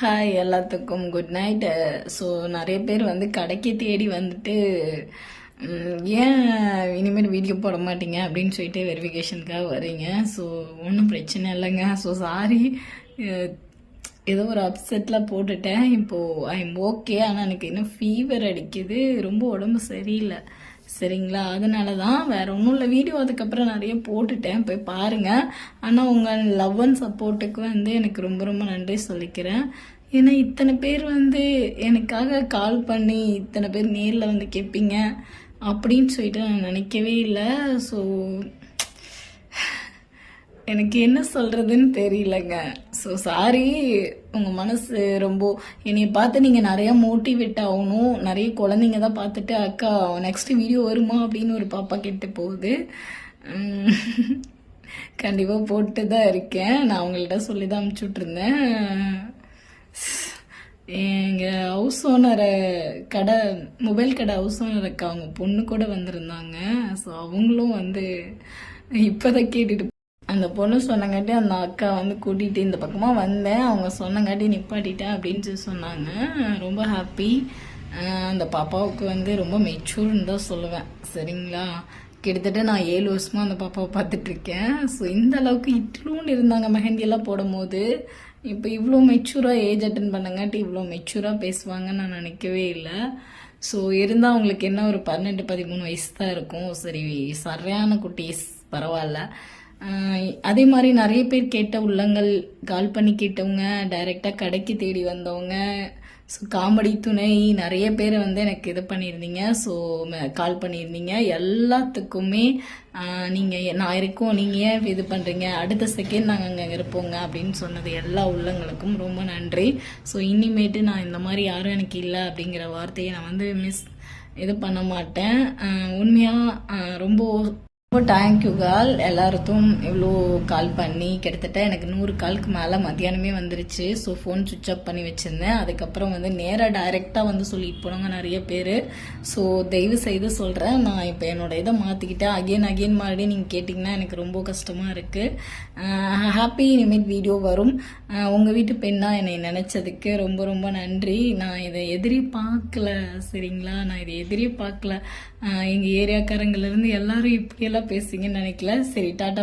Hi எல்லாத்துக்கும் good night so நிறைய பேர் வந்து கடைக்கு தேடி வந்துட்டு ஏன் இனிமேல் வீடியோ போட மாட்டீங்க? அப்படின்னு சொல்லிட்டு வெரிஃபிகேஷனுக்காக வரீங்க ஸோ ஒன்றும் பிரச்சனை இல்லைங்க. ஸோ சாரி ஏதோ ஒரு அப்செட்டில் போட்டுட்டேன். இப்போது ஐ எம் ஓகே ஆனால் எனக்கு இன்னும் ஃபீவர் அடிக்குது. ரொம்ப உடம்பு சரியில்லை. சரிங்களா? அதனால தான் வேற ஒன்றும் இல்லை. வீடியோ அதுக்கப்புறம் நிறைய போட்டுட்டேன். போய் பாருங்க. ஆனால் உங்கள் லவ் அண்ட் சப்போர்ட்டுக்கு வந்து எனக்கு ரொம்ப ரொம்ப நன்றி சொல்லிக்கிறேன். ஏன்னா இத்தனை பேர் வந்து எனக்காக கால் பண்ணி இத்தனை பேர் நேரில் வந்து கேட்பீங்க அப்படின்னு சொல்லிட்டு நான் நினைக்கவே இல்லை. ஸோ எனக்கு என்ன சொல்கிறதுன்னு தெரியலங்க. ஸோ சாரி உங்கள் மனசு ரொம்ப என்னைய பார்த்து நீங்கள் நிறைய மோட்டிவேட் ஆகணும். நிறைய குழந்தைங்க தான் பார்த்துட்டு அக்கா நெக்ஸ்ட் வீடியோ வருமா? அப்படின்னு ஒரு பாப்பா கேட்டு போகுது. கண்டிப்பாக போட்டு தான் இருக்கேன். நான் அவங்கள்ட்ட சொல்லி தான் அனுப்பிச்சி எங்கள் ஹவுஸ் ஓனரை கடை மொபைல் கடை ஹவுஸ் ஓனர் அவங்க பொண்ணு கூட வந்திருந்தாங்க. ஸோ அவங்களும் வந்து இப்போதான் கேட்டுட்டு அந்த பொண்ணு சொன்னங்காட்டி அந்த அக்கா வந்து கூட்டிகிட்டு இந்த பக்கமாக வந்தேன். அவங்க சொன்னங்காட்டி நிப்பாட்டிட்டேன் அப்படின்னு சொல்லி சொன்னாங்க. ரொம்ப ஹாப்பி அந்த பாப்பாவுக்கு வந்து ரொம்ப மெச்சூர்னு தான் சொல்லுவேன். சரிங்களா? கிட்டத்தட்ட நான் ஏழு வருஷமாக அந்த பாப்பாவை பார்த்துட்ருக்கேன். ஸோ இந்த அளவுக்கு இட்லூன்னு இருந்தாங்க மெஹந்தியெல்லாம் போடும்போது. போடும் போது இப்போ இவ்வளோ மெச்சூராக ஏஜ் அட்டன் பண்ணங்காட்டி இவ்வளோ மெச்சூராக பேசுவாங்கன்னு நான் நினைக்கவே இல்லை. ஸோ இருந்தால் அவங்களுக்கு என்ன ஒரு பன்னெண்டு பதிமூணு வயசு தான் இருக்கும். சரி சரியான குட்டீஸ் பரவாயில்ல. அதே மாதிரி நிறைய பேர் கேட்ட உள்ளங்கள் கால் பண்ணி கேட்டவங்க டைரெக்டாக கடைக்கு தேடி வந்தவங்க ஸோ காமெடி துணை நிறைய பேர் வந்து எனக்கு இது பண்ணியிருந்தீங்க ஸோ கால் பண்ணியிருந்தீங்க. எல்லாத்துக்குமே நீங்கள் நான் இருக்கோம் நீங்கள் ஏன் இது பண்ணுறீங்க அடுத்த செகண்ட் நாங்கள் அங்கே இருப்போங்க அப்படின்னு சொன்னது எல்லா உள்ளங்களுக்கும் ரொம்ப நன்றி. ஸோ இனிமேட்டு நான் இந்த மாதிரி யாரும் எனக்கு இல்லை அப்படிங்கிற வார்த்தையை நான் வந்து மிஸ் இது பண்ண மாட்டேன். உண்மையாக ரொம்ப ரொம்ப தேங்க்யூ கால் எல்லாருக்கும் இவ்வளோ கால் பண்ணி கிட்டத்தட்ட எனக்கு நூறு காலுக்கு மேலே மத்தியானமே வந்துருச்சு. ஸோ ஃபோன் சுவிச் ஆஃப் பண்ணி வச்சுருந்தேன். அதுக்கப்புறம் வந்து நேராக டைரெக்டாக வந்து சொல்லிட்டு போனாங்க நிறைய பேர். ஸோ தயவு செய்து சொல்கிறேன் நான் இப்போ என்னோட இதை மாற்றிக்கிட்டேன் அகைன் அகைன் மறுபடியும் நீங்கள் கேட்டிங்கன்னா எனக்கு ரொம்ப கஷ்டமாக இருக்குது ஹாப்பி இனிமேல் வீடியோ வரும். உங்கள் வீட்டு பெண்ணா என்னை நினச்சதுக்கு ரொம்ப ரொம்ப நன்றி. நான் இதை எதிர்பார்க்கல சரிங்களா? நான் இதை எதிர்பார்க்கல எங்கள் ஏரியாக்காரங்கள்லேருந்து எல்லாரும் இப்படியெல்லாம் பேசுங்கன்னு நினைக்கல. சரி டாட்டா